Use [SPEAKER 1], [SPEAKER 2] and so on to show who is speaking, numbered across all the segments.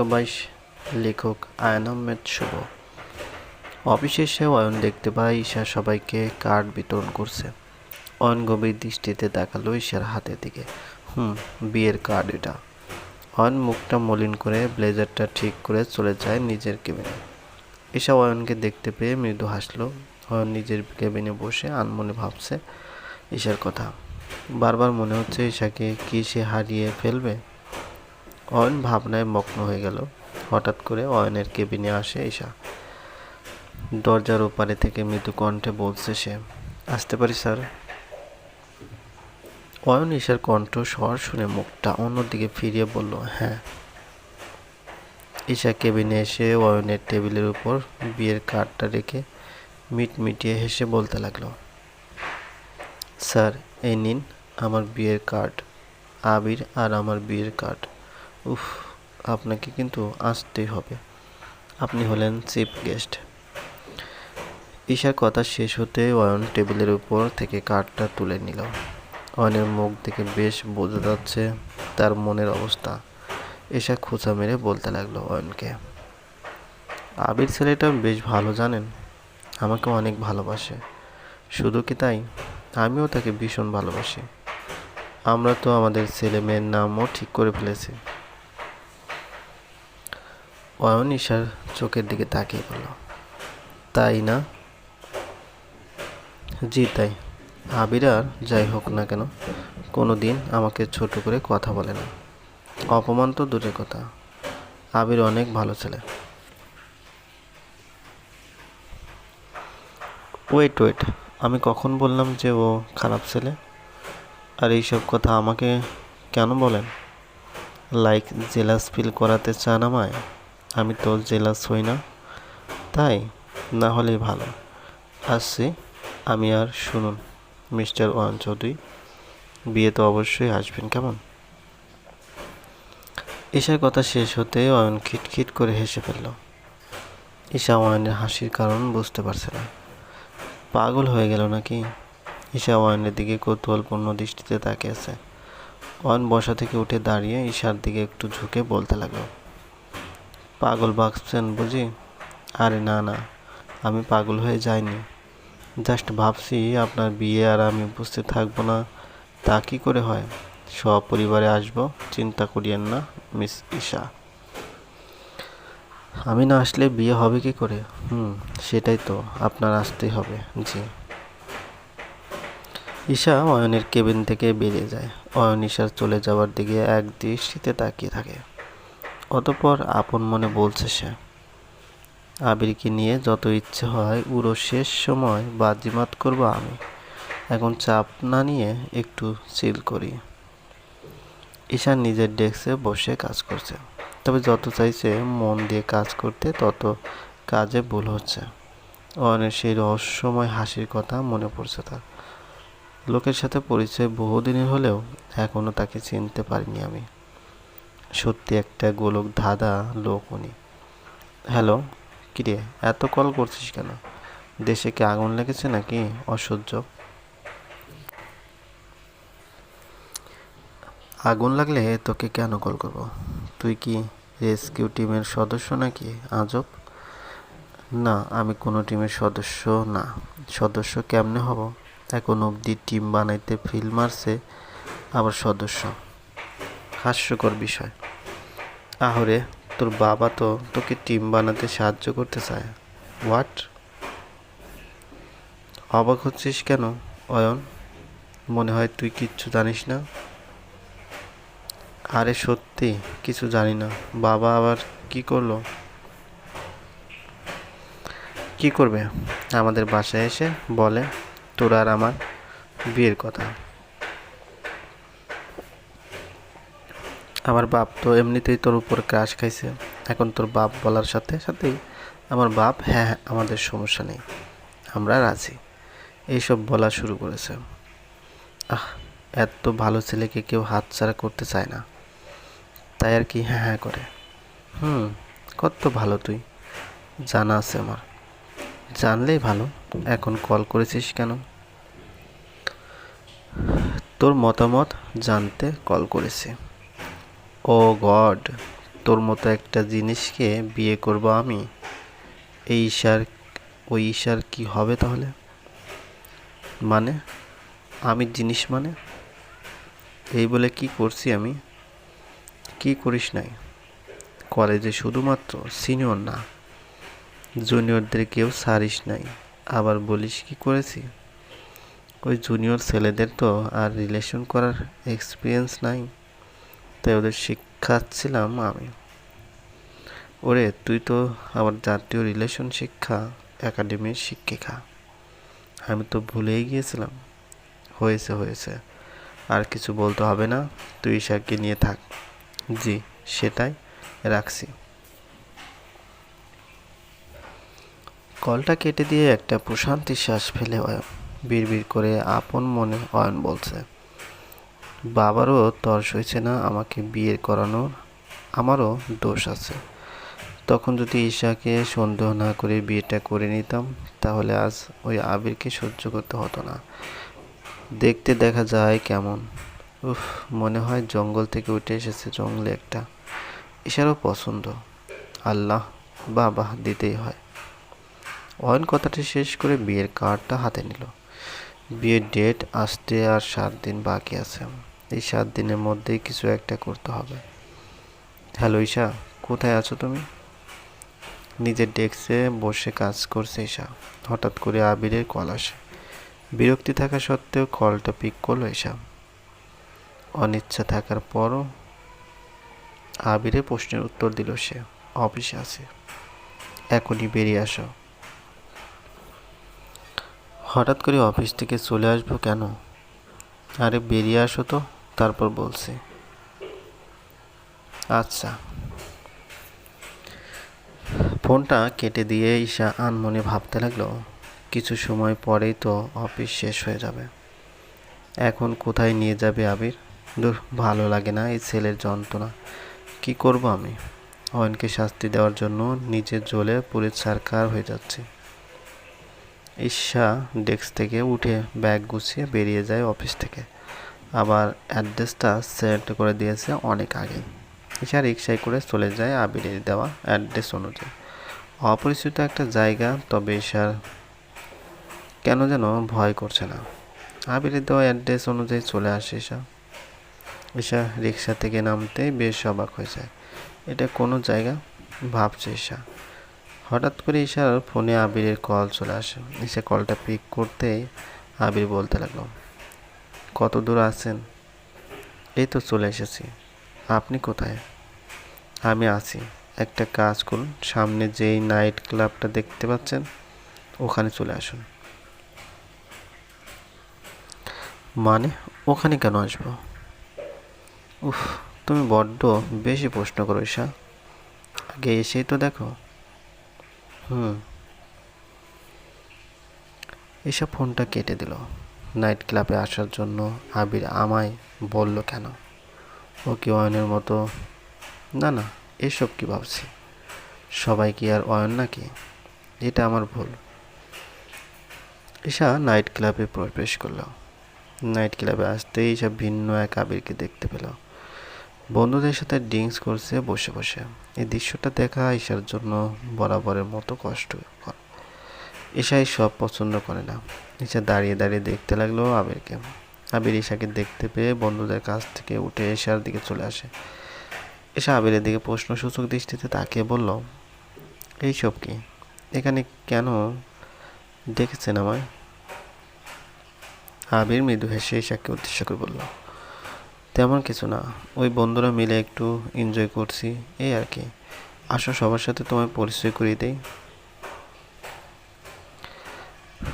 [SPEAKER 1] বাইশ লেখক আয়ন আহমেদ শুভ। অফিসে এসে অয়ন দেখতে পায় ঈশা সবাইকে কার্ড বিতরণ করছে। অয়ন গভীর দৃষ্টিতে দেখাল ঈশার হাতের দিকে। হুম, বিয়ের কার্ড এটা। অয়ন মুখটা মলিন করে ব্লেজারটা ঠিক করে চলে যায় নিজের কেবিনে। ঈশা অয়নকে দেখতে পেয়ে মৃদু হাসলো। অয়ন নিজের কেবিনে বসে আনমনে ভাবছে, ঈশার কথা। বারবার মনে হচ্ছে ঈশাকে কি সে হারিয়ে ফেলবে? অয়ন ভাবনায় মগ্ন হয়ে গেল। হঠাৎ করে অয়নের কেবিনে আসে ঈশা। দরজার ওপারে থেকে মৃদু কণ্ঠে বলছে সে, আসতে পারি, স্যার? অয়ন ঈশার কণ্ঠ স্বর শুনে মুখটা অন্যদিকে ফিরিয়ে বলল হ্যাঁ। ঈশা কেবিনে এসে অয়নের টেবিলের উপর বিয়ের কার্ডটা রেখে মিট মিটিয়ে হেসে বলতে লাগল, স্যার, এই নিন আমার বিয়ের কার্ড, আবির আর আমার বিয়ের কার্ড। উফ, আপনাকে কিন্তু আসতেই হবে। আপনি হলেন চিফ গেস্ট ঈশার কথা শেষ হতে অয়ন টেবিলের উপর থেকে কার্ডটা তুলে নিল। অয়নের মুখ দেখে বেশ বোঝা যাচ্ছে তার মনের অবস্থা। এসা খোঁচা মেরে বলতে লাগল অয়নকে, আবির ছেলেটা বেশ ভালো জানেন, আমাকে অনেক ভালোবাসে। শুধু কি তাই? আমিও তাকে ভীষণ ভালোবাসি। আমরা তো আমাদের ছেলে মেয়ের নামও ঠিক করে ফেলেছি। অয়ন ঈশার চোখের দিকে তাকিয়ে বলল, তাই না? জি, তাই। আবির আর যাই হোক না কেন কোনো দিন আমাকে ছোট করে কথা বলে না। অপমান তো দূরের কথা। আবির অনেক ভালো ছেলে। ওয়েট ওয়েট, আমি কখন বললাম যে ও খারাপ ছেলে? আর এইসব কথা আমাকে কেন বলেন? লাইক, জেলাস ফিল করাতে চান আমায়? আমি তো জেলাস হই না। তাই না হলেই ভালো। আসছি, আমি আর শুনুন, মিস্টার ওয়ান চৌধুরী, বিয়ে তো অবশ্যই আসবেন, কেমন? ঈশার কথা শেষ হতে অয়ন খিটখিট করে হেসে ফেলল। ঈশা অয়নের হাসির কারণ বুঝতে পারছে না। পাগল হয়ে গেল নাকি? ঈশা অয়নের দিকে কৌতূহলপূর্ণ দৃষ্টিতে তাকিয়েছে ওয়ান বসা থেকে উঠে দাঁড়িয়ে ঈশার দিকে একটু ঝুঁকে বলতে লাগল। পাগল ভাবছেন বুঝি? আরে না না, আমি পাগল হয়ে যাইনি। জাস্ট ভাবছি আপনার বিয়ে আর আমি উপস্থিত থাকব না, তা কি করে হয়? সপরিবারে আসব, চিন্তা করিয়েন না, মিস ঈশা। আমি না আসলে বিয়ে হবে কি করে? হুম, সেটাই তো, আপনার আসতেই হবে, জি। ঈশা অয়নের কেবিন থেকে বেরিয়ে যায়। অয়ন ঈশার চলে যাওয়ার দিকে এক দৃষ্টিতে তাকিয়ে থাকে। অতপর আপন মনে বলছে সে, আবিরকে নিয়ে যত ইচ্ছে হয় উড়ো শেষ সময় বাজিমাত করব আমি। এখন চাপ না নিয়ে একটু চিল করি। ঈশান নিজের ডেস্কে বসে কাজ করছে, তবে যত চাইছে মন দিয়ে কাজ করতে তত কাজে ভুল হচ্ছে। অয়নের সেই রহস্যময় হাসির কথা মনে পড়ছে তার। লোকের সাথে পরিচয় বহুদিনের হলেও এখনও তাকে চিনতে পারিনি আমি। সত্যি একটা গোলক ধাঁধা লোক উনি। হ্যালো, কিরে, এত কল করছিস কেন? দেশে কি আগুন লেগেছে নাকি? অসহ্য। আগুন লাগলে তোকে কেন কল করব? তুই কি রেস্কিউ টিমের সদস্য নাকি, আজব? না, আমি কোনো টিমের সদস্য না। সদস্য কেমনে হব? এখন অবধি টিম বানাইতে ফিল মারছে আবার সদস্য। হাস্যকর বিষয়। আহরে তোর বাবা তো তোকে টিম বানাতে সাহায্য করতে চায়। হোয়াট অবাক হচ্ছিস কেন, অয়ন? মনে হয় তুই কিচ্ছু জানিস না। আরে সত্যি, কিছু জানি না। বাবা আবার কি করল? কি করবে? আমাদের বাসায় এসে বলে, তোর আর আমার বিয়ের কথা। আমার বাপ তো এমনিতেই তোর উপর ক্রাশ খাইছে। এখন তোর বাপ বলার সাথে সাথেই আমার বাপ হ্যাঁ হ্যাঁ আমাদের সমস্যা নেই। আমরা রাজি। এইসব বলা শুরু করেছে। আহ, এত ভালো ছেলেকে কেউ হাতছাড়া করতে চায় না। তাই আর কি হ্যাঁ হ্যাঁ করে। হুম, কত ভালো তুই। জানা আছে আমার। জানলেই ভালো। এখন কল করেছিস কেন? তোর মতামত জানতে কল করেছি। ও গড, তোর মতো একটা জিনিসকে বিয়ে করব আমি? এই ঈশার, ওই ঈশার কি হবে তাহলে? মানে? আমি জিনিস মানে? এই বলে কি করছি আমি? কি করিস নাই? কলেজে শুধুমাত্র সিনিয়র না, জুনিয়রদের কেউ সারিস নাই। আবার বলিস কি করেছি? ওই জুনিয়র ছেলেদের তো আর রিলেশন করার এক্সপিরিয়েন্স নাই। তাই ওদের শিক্ষাচ্ছিলাম আমি। ওরে, তুই তো আমার জাতীয় রিলেশন শিক্ষা একাডেমির শিক্ষিকা। আমি তো ভুলেই গিয়েছিলাম। হয়েছে হয়েছে। আর কিছু বলতে হবে না, তুই ঈশাকে নিয়ে থাক। জি, সেটাই রাখছি। কলটা কেটে দিয়ে একটা প্রশান্তির শ্বাস ফেলে অয়ন। বিড়বিড় করে আপন মনে অয়ন বলছে বাবারও তর্স হয়েছে না আমাকে বিয়ে করানোর, আমারও দোষ আছে। তখন যদি ঈশাকে সন্দেহ না করে বিয়েটা করে নিতাম, তাহলে আজ ওই আবিরকে সহ্য করতে হতো না। দেখতে দেখা যায় কেমন। উফ, মনে হয় জঙ্গল থেকে উঠে এসেছে জঙ্গলে একটা। ঈশারও পছন্দ। আল্লাহ, বাবা দিতেই হয়। অয়ন কথাটি শেষ করে বিয়ের কার্ডটা হাতে নিল। বিয়ের ডেট, আসতে আর সাত দিন বাকি আছে। এই সাত দিনের মধ্যেই কিছু একটা করতে হবে। হ্যালো ঈশা, কোথায় আছো তুমি? নিজের ডেস্কে বসে কাজ করছে ঈশা। হঠাৎ করে আবিরের কল আসে। বিরক্তি থাকা সত্ত্বেও কলটা পিক করল ঈশা। অনিচ্ছা থাকার পরও আবিরে প্রশ্নের উত্তর দিল সে। অফিসে আছে। এখনই বেরিয়ে আসো। হঠাৎ করে অফিস থেকে চলে আসব কেন? আরে বেরিয়ে আসো তো। তারপর বলছি। আচ্ছা। ফোনটা কেটে দিয়ে ঈশা আনমনে ভাবতে লাগল, কিছু সময় পরেই তো অফিস শেষ হয়ে যাবে। এখন কোথায় নিয়ে যাবে আবির? দূর, ভালো লাগে না এই ছেলের যন্ত্রণা। কি করব আমি? অয়নকে শাস্তি দেওয়ার জন্য নিজের জ্বলে পুরে ছারকার হয়ে যাচ্ছে। ঈশা ডেস্ক থেকে উঠে ব্যাগ গুছিয়ে বেরিয়ে যায় অফিস থেকে। আবার অ্যাড্রেসটা সেট করে দিয়েছে অনেক আগে। ঈশা রিক্সায় করে চলে যায় আবিরের দেওয়া অ্যাড্রেস অনুযায়ী। অপরিচিত একটা জায়গা, তবে ঈশার কেন যেন ভয় করছে না। আবিরের দেওয়া অ্যাড্রেস অনুযায়ী চলে আসে ঈশা ঈশা রিক্সা থেকে নামতেই বেশ অবাক হয়ে যায়। এটা কোনো জায়গা? ভাবছে ঈশা হঠাৎ করে ঈশার ফোনে আবিরের কল চলে আসে। ঈশা কলটা পিক করতেই আবির বলতে লাগল কত দূর আছেন? এই তো চলে এসেছি। আপনি কোথায়? আমি আছি। একটা কাজ করুন, সামনে যেই নাইট ক্লাবটা দেখতে পাচ্ছেন, ওখানে চলে আসুন। মানে ওখানে কেন আসব? উফ, তুমি বড্ড বেশি প্রশ্ন করো, ঈশা। আগে এসেই তো দেখো। হুম। এসব ফোনটা কেটে দিল। নাইট ক্লাবে আসার জন্য আবির আমায় বলল, কেন? ও কি অয়নের মতো? না না, এসব কি ভাবছি? সবাই কি আর অয়ন নাকি? এটা আমার ভুল। ঈশা নাইট ক্লাবে প্রবেশ করল। নাইট ক্লাবে আসতেই সব ভিন্ন এক আবিরকে দেখতে পেল। বন্ধুদের সাথে ড্রিঙ্কস করছে, বসে বসে। এই দৃশ্যটা দেখা ঈশার জন্য বরাবরের মতো কষ্টকর ঈশাই সব পছন্দ করে না। ঈশা দাঁড়িয়ে দাঁড়িয়ে দেখতে লাগল আবিরকে। আবির ঈশাকে দেখতে পেয়ে বন্ধুদের কাছ থেকে উঠে ঈশার দিকে চলে আসে। এসে আবিরের দিকে প্রশ্নসূচক দৃষ্টিতে তাকিয়ে বলল এইসব কি? এখানে কেন দেখেছেন আমায়? আবির মৃদু হেসে ঈশাকে উদ্দেশ্য করে বলল, তেমন কিছু না। ওই বন্ধুরা মিলে একটু এনজয় করছি। এই আর কি। আসো সবার সাথে তোমায় পরিচয় করিয়ে দেই।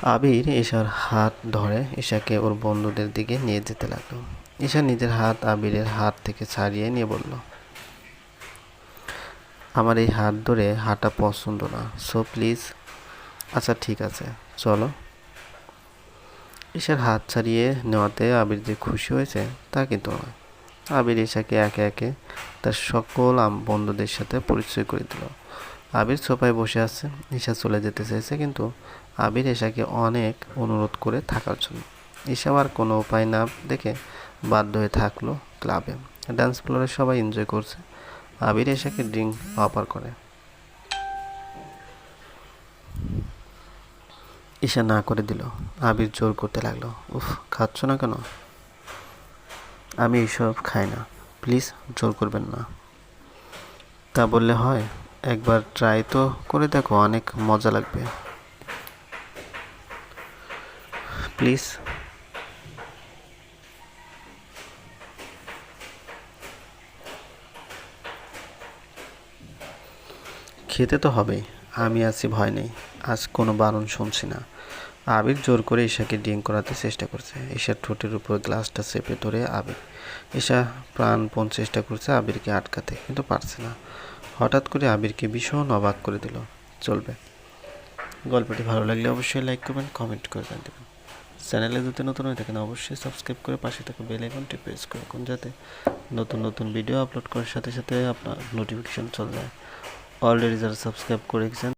[SPEAKER 1] আবির ঈশার হাত ধরে ঈশাকে ওর বন্ধুদের দিকে নিয়ে যেতে লাগল। ঈশা নিজের হাত আবিরের হাত থেকে ছাড়িয়ে নিয়ে বলল, আমার এই হাত ধরে হাঁটা পছন্দ না সো প্লিজ আচ্ছা ঠিক আছে, চলো। ঈশার হাত ছাড়িয়ে নেওয়াতে আবির যে খুশি হয়েছে তা কিন্তু নয়। আবির ঈশাকে একে একে তার সকল বন্ধুদের সাথে পরিচয় করে দিল। আবির সোফায় বসে আছে, ঈশা চলে যেতে চেয়েছে কিন্তু আবির এশাকে অনেক অনুরোধ করে থাকার জন্য। ঈশা আর কোনো উপায় না দেখে বাধ্য হয়ে থাকল ক্লাবে। ডান্স ফ্লোরে সবাই এনজয় করছে। আবির এশাকে ড্রিঙ্ক অফার করে। ঈশা না করে দিল। আবির জোর করতে লাগল। উফ, খাচ্ছ না কেন? আমি এইসব খাই না। প্লিজ, জোর করবেন না। তা বললে হয়। একবার ট্রাই তো করে দেখো, অনেক মজা লাগবে। প্লিজ। খেতে তো হবেই, আমি আছি ভয় নেই, আজ কোনো বারণ শুনছি না। আবির জোর করে ঈশাকে ড্রিঙ্ক করাতে চেষ্টা করছে। ঈশার ঠোঁটের উপর গ্লাসটা চেপে ধরে আবির। ঈশা প্রাণপণ চেষ্টা করছে আবিরকে আটকাতে, কিন্তু পারছে না। হঠাৎ করে আবিরকে ভীষণ অবাক করে দিল। চলবে। গল্পটি ভালো লাগলে অবশ্যই লাইক করবেন কমেন্ট করে দেবেন চ্যানেলে যদি নতুন হয়ে থাকেন, অবশ্যই সাবস্ক্রাইব করে পাশে থাকা বেল আইকনটি প্রেস করে রাখুন যাতে নতুন নতুন ভিডিও আপলোড করার সাথে সাথে আপনার নোটিফিকেশন চলে যায়। অলরেডি যারা সাবস্ক্রাইব করে